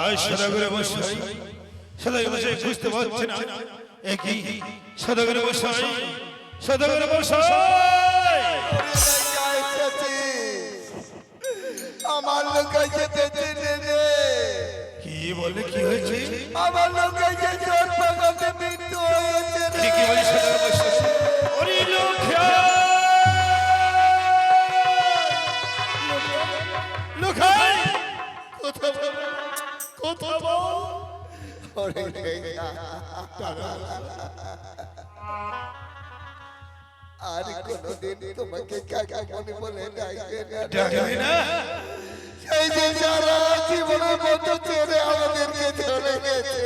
আর সদাগরে বসাই সদাগরে বসাই বুঝতে পারছি না। একই সদাগরে বসাই সদাগরে বসাই আমার লোক চিনে রে। কি বলে কি হয়েছে? আমার লোক চোর পাকাতে মৃত্যু হয়েছে কি বলে সদাগরে বসাই কথা বল। ওরে আর কোনদিন তোমাকে কাকা মনে বলে ডাকবে না সেই যে সারা জীবনের মতো ছেড়ে আমাদেরকে চলে গেছে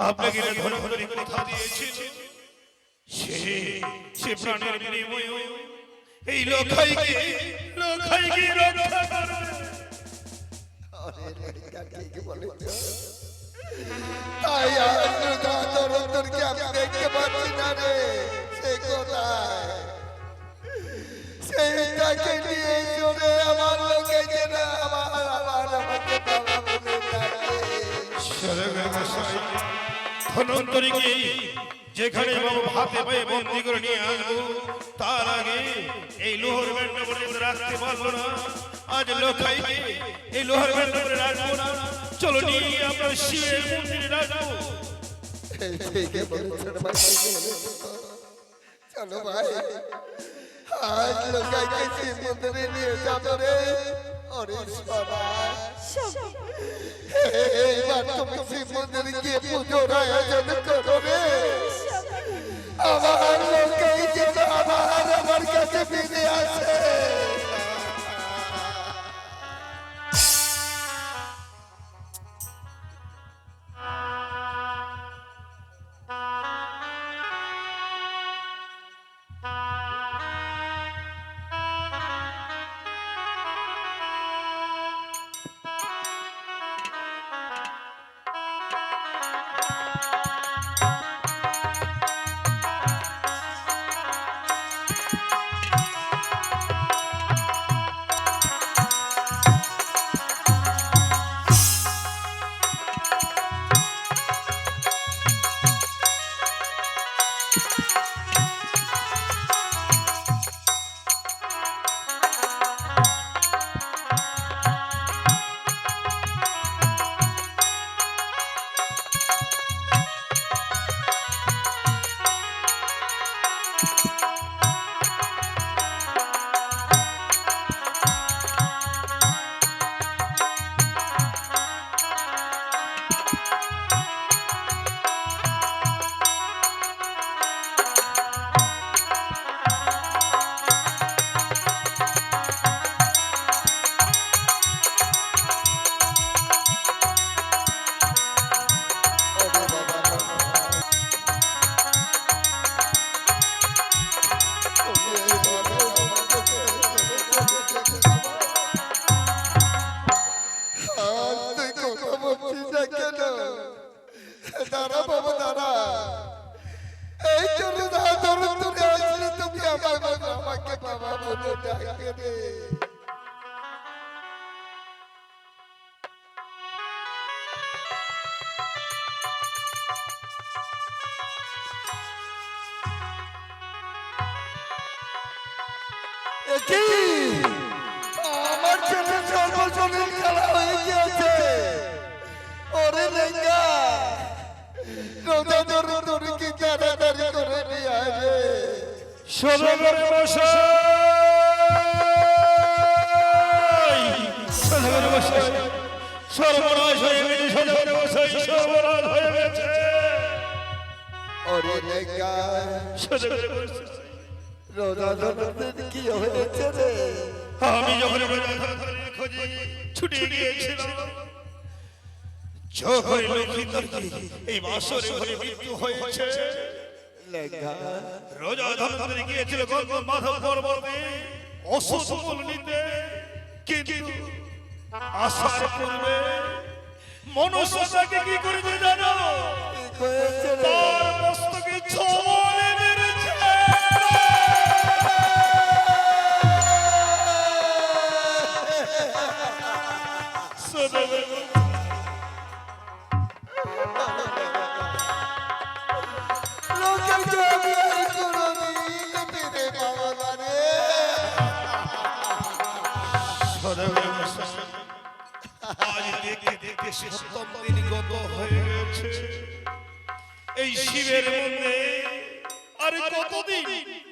আপনাকে যে ধন্যবাদ কথা দিয়েছিল সে সে প্রাণের বিনিময়ে এই লোখাইকে তাই আজ আমি দেখতে পাচ্ছি না রে যেখানে বাবু হাতে পায়ে বন্দি করে নিয়ে আসব, তার এই লোহর ব্যান্ড করে রাখতে পারব না। আজ লোখাইকে এই লোহার ব্যান্ড করে রাখব না। চলো নিয়ে আপনার শিবের মন্দিরে রাখব। চলো ভাই। আজ লোকাইকে আমার কাছে ফিরে আসে আমার ছেলে সর্বজনীন খেলা হয়ে গিয়েছে। ওরে লেঙ্গা রোজা ধরে ধরে কি তাড়াতাড়ি করে নিয়ে আসে সদাগরে বসাই সদাগরে বসাই সর্বনাশ হয়ে গেছে হয়ে গেছে ওরে লেঙ্গা রোজা ধরে কি হয়েছে রে আমি যখন খোঁজে ছুটে গিয়েছিলাম যখন লক্ষ্মীধরকে এই বাসরে ঘরে মৃত্যু হয়েছে, রোজা ধরে গিয়েছিল গঙ্গ মাধব পর্বতে অসফল নিতে। কিন্তু আসার পূর্বে মনুষ্যতাকে কি করেছে জানো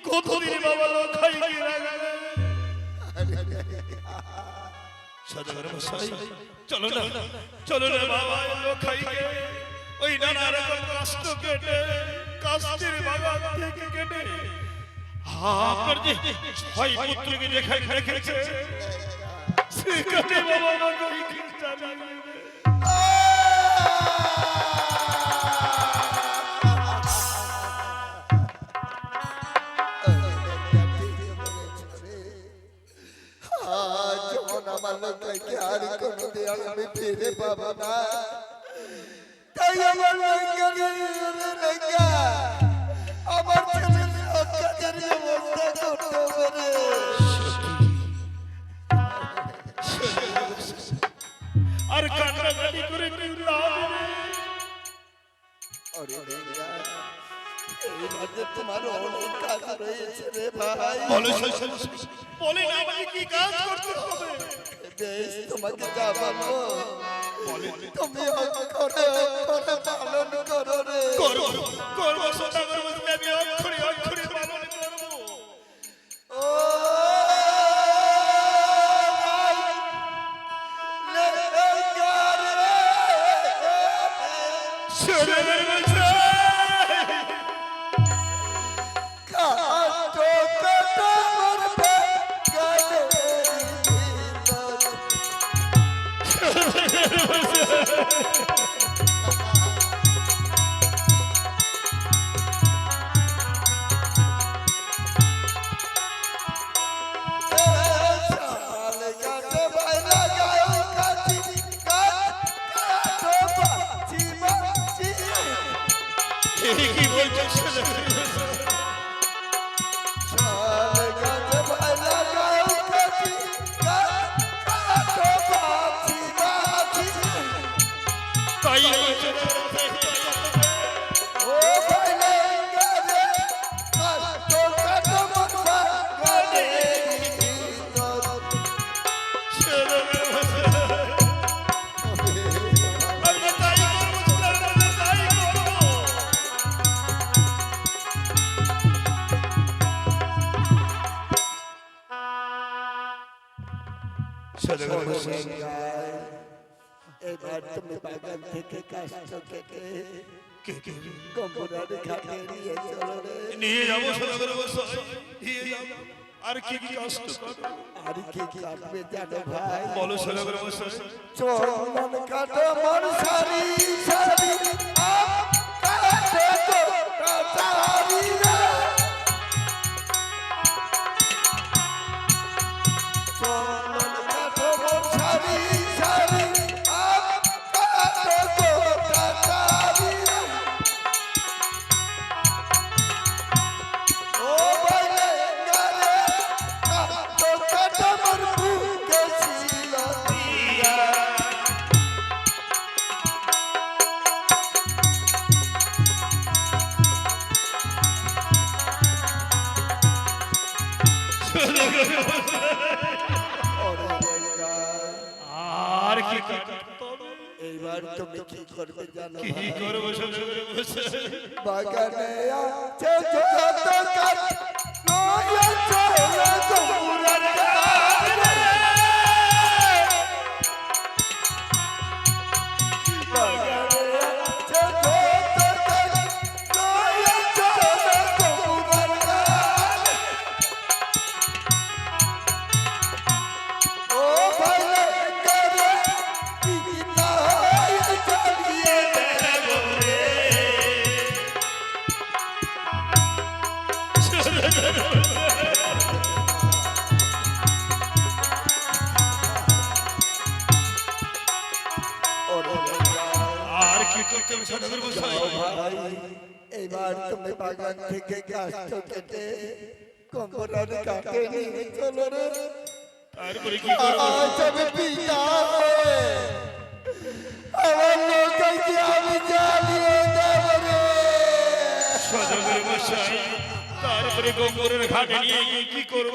কতদিন? বাবা লোক রাখবে চলো না চলো না বাবা লোক খাইয়ে। ওই নানা রকম কষ্ট কেটে কষ্টের বাবা থেকে কেটে। আপনার যে ছয় পুত্রকে যেখানে রেখেছে সেখানে বাবা আমার লোককে আর কোনোদিন আমি ফিরে পাবো না তাই আমার লেগা আমার ছেলের অত্যাচার ব্যবস্থা করতে হবে রে। আর কান্নাকাটি করে কেউ লাভ তোমার অনেক কাজ রয়েছে রে ভাই। বলো আমাকে কি কাজ করতে হবে? বেশ তোমাকে বলব তুমি অক্ষরে অক্ষরে পালন করো রে করব করব সদাগর মধ্যে আমি অক্ষরে যাব যাব আর কি কি কষ্ট আর কি কাটবে জানো ভাই? বলো সদাগর মশাই চন্দন কাটো মন সারি সারি। আপ তুমি কি করবে জানো কি করব সদাগর বাগানে আছে আর কি করতে হবে সদাগর মশাই এইবার তুমি বাগান থেকে গাছ কেটে কম্পটার কাটে নিয়ে চলো রে। তারপরে কি করব? আজ আমি পিতা আমার নৌকাকে আমি জ্বালিয়ে দেব রে। সজগের মশাই তারপরে গঙ্গরের ঘাটে নিয়ে কি করব?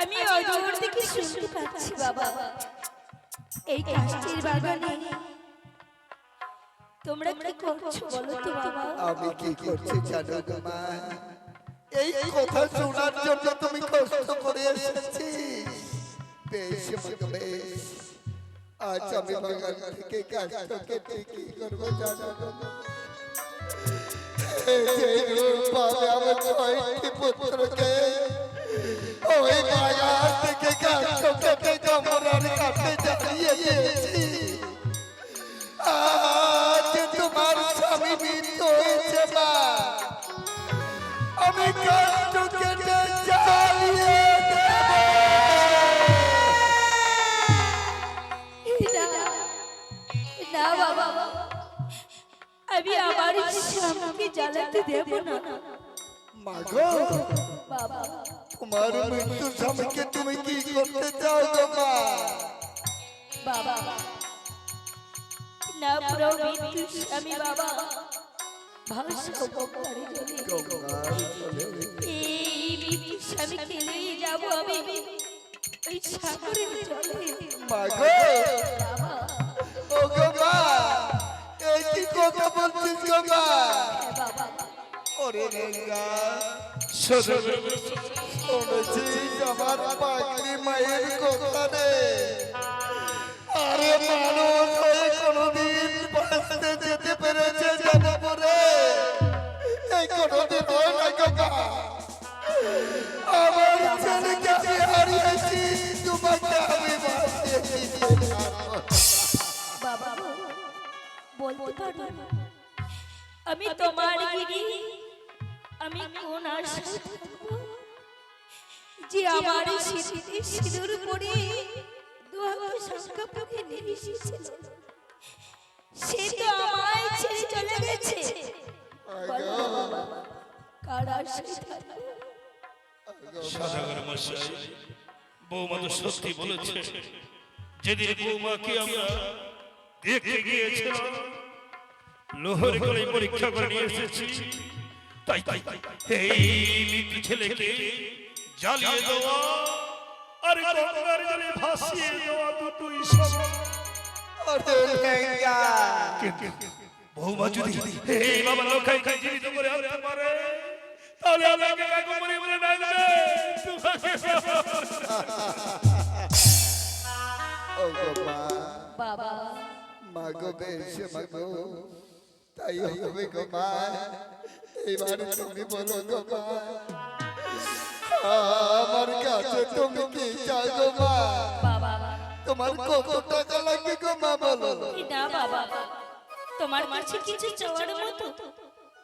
আমি এই কাষ্টির বাগানে কি করছ এই কথা শোনার জন্য তুমি কষ্ট করে এসেছি। বেশ বেশ। আমি বাগান থেকে কেটে কি করব জানো যে রূপালে আমার ছয়টি পুত্রকে ওই বাবা ওরে রেঙ্গা সজগের শুনেছিস আমার পাগলি মায়ের কথা রে আরে মানুষ হয়ে কোনোদিন বাঁচতে যেতে পেরেছে জানো পরে এই কোনোদিন হয় না কাকা আমার ছেলেকে আমি হারিয়েছি তোমাকে আমি বাঁচিয়েছি বাবা বলতে পারো আমি তোমার গিরি আমি কোন থাকব? যে আমার সিঁদুর পরে দুহাতে শঙ্কা পরে নিয়ে এসেছিল সে তো আমায় ছেড়ে চলে গেছে। বলো বাবা, কার আশায় থাকব সজগের মশাই বৌমা তো সত্যি বলেছে যেদিন বৌমাকে আমরা দেখতে গিয়েছিলাম লোহর গলে পরীক্ষা করে নিয়ে এসেছি তাই তাই এই ছেলেকে জ্বালিয়ে দেওয়া আর গঙ্গার জলে ভাসিয়ে দেওয়া দুটোই সমান বৌমা যদি এই বাবা লোকাই খাই জীবিত করে আনতে পারে তাহলে আমাকে কাকু মনে মনে ডাকবে ও গো মা বাবা মাগো বেশ মাগো তাই হবে গো মা এবার তুমি বলো গো মা আমার কাছে তুমি কি চাও গো মা? তোমার কত টাকা লাগবে গো মা বলো? না বাবা তোমার কাছে কিছু চাওয়ার মতো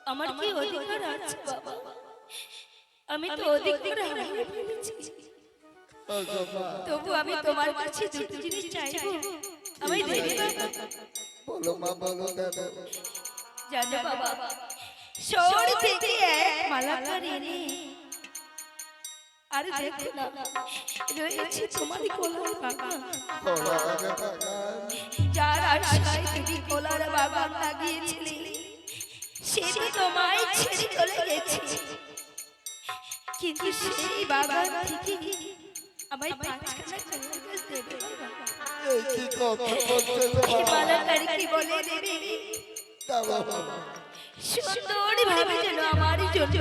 আমার কি অধিকার আছে বাবা? আমি তো অধিকার হারিয়ে ফেলেছি তবু আমি তোমার কাছে দুটো জিনিস চাইব। আমি দেবে বাবা। বলো মা বলো দাদা জানো বাবা শহর থেকে এক মালাকার এনে আর দেখো। না রয়েছে তোমার কোলার বাগান। যার আশায় তুমি কোলার বাগান লাগিয়েছিলে সে তো তোমায় ছেড়ে চলে গেছে। কিন্তু সেই বাগান থেকে আমায় পাঁচখানা কলা গাছ দেবে। বাবা। এই কি কথা বলছো? গো এই বলে দেবে? সুন্দর ভাবে যেন আমার জন্য